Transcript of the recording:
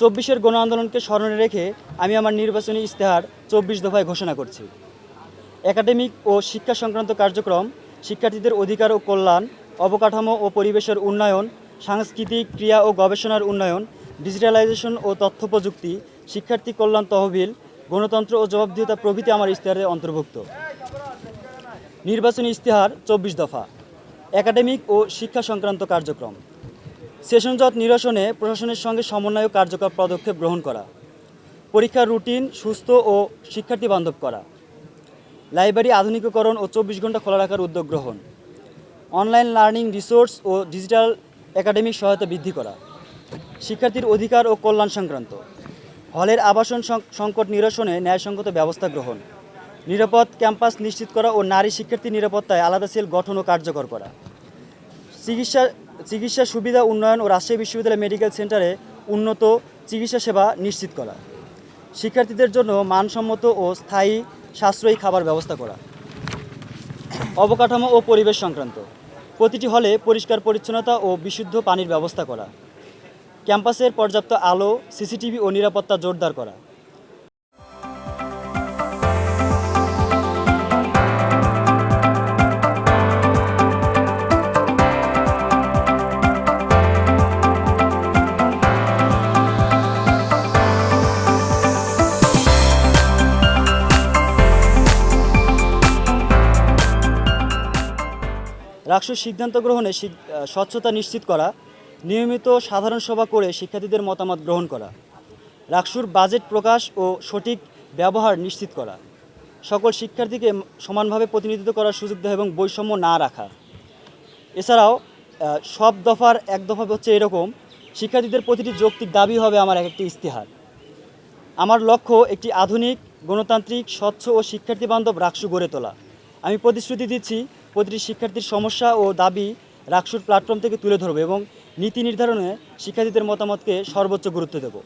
চব্বিশের গণ আন্দোলনকে স্মরণে রেখে আমি আমার নির্বাচনী ইস্তেহার চব্বিশ দফায় ঘোষণা করছি। একাডেমিক ও শিক্ষা সংক্রান্ত কার্যক্রম, শিক্ষার্থীদের অধিকার ও কল্যাণ, অবকাঠামো ও পরিবেশের উন্নয়ন, সাংস্কৃতিক ক্রিয়া ও গবেষণার উন্নয়ন, ডিজিটালাইজেশন ও তথ্য প্রযুক্তি, শিক্ষার্থী কল্যাণ তহবিল, গণতন্ত্র ও জবাবদিহিতা প্রভৃতি আমার ইস্তেহারে অন্তর্ভুক্ত। নির্বাচনী ইস্তেহার চব্বিশ দফা। একাডেমিক ও শিক্ষা সংক্রান্ত কার্যক্রম। সেশনজট নিরসনে প্রশাসনের সঙ্গে সমন্বয় কার্যকর পদক্ষেপ গ্রহণ করা, পরীক্ষার রুটিন সুস্থ ও শিক্ষার্থী বান্ধব করা, লাইব্রেরি আধুনিকীকরণ ও চব্বিশ ঘণ্টা খোলা রাখার উদ্যোগ গ্রহণ, অনলাইন লার্নিং রিসোর্স ও ডিজিটাল একাডেমিক সহায়তা বৃদ্ধি করা, শিক্ষার্থীর অধিকার ও কল্যাণ সংক্রান্ত, হলের আবাসন সংকট নিরসনে ন্যায়সঙ্গত ব্যবস্থা গ্রহণ, নিরাপদ ক্যাম্পাস নিশ্চিত করা ও নারী শিক্ষার্থী নিরাপত্তায় আলাদা সেল গঠন ও কার্যকর করা, চিকিৎসা চিকিৎসা সুবিধা উন্নয়ন ও রাজশাহী বিশ্ববিদ্যালয় মেডিকেল সেন্টারে উন্নত চিকিৎসা সেবা নিশ্চিত করা। শিক্ষার্থীদের জন্য মানসম্মত ও স্থায়ী সাশ্রয়ী খাবার ব্যবস্থা করা। অবকাঠামো ও পরিবেশ সংক্রান্ত। প্রতিটি হলে পরিষ্কার পরিচ্ছন্নতা ও বিশুদ্ধ পানির ব্যবস্থা করা। ক্যাম্পাসের পর্যাপ্ত আলো, সিসিটিভি ও নিরাপত্তা জোরদার করা। রাষ্ট্র সিদ্ধান্ত গ্রহণে স্বচ্ছতা নিশ্চিত করা, নিয়মিত সাধারণ সভা করে শিক্ষার্থীদের মতামত গ্রহণ করা রাকসুর বাজেট প্রকাশ ও সঠিক ব্যবহার নিশ্চিত করা, সকল শিক্ষার্থীকে সমানভাবে প্রতিনিধিত্ব করার সুযোগ দেওয়া এবং বৈষম্য না রাখা। এছাড়াও সব দফার এক দফা হচ্ছে এরকম, শিক্ষার্থীদের প্রতিটি যৌক্তিক দাবি হবে আমার এক একটি ইস্তেহার আমার লক্ষ্য একটি আধুনিক, গণতান্ত্রিক, স্বচ্ছ ও শিক্ষার্থী বান্ধব রাকসু গড়ে তোলা। আমি প্রতিশ্রুতি দিচ্ছি প্রতিটি শিক্ষার্থীর সমস্যা ও দাবি রাকসুর প্ল্যাটফর্ম থেকে তুলে ধরবো এবং নীতি নির্ধারণে শিক্ষার্থীদের মতামতকে সর্বোচ্চ গুরুত্ব দেবো।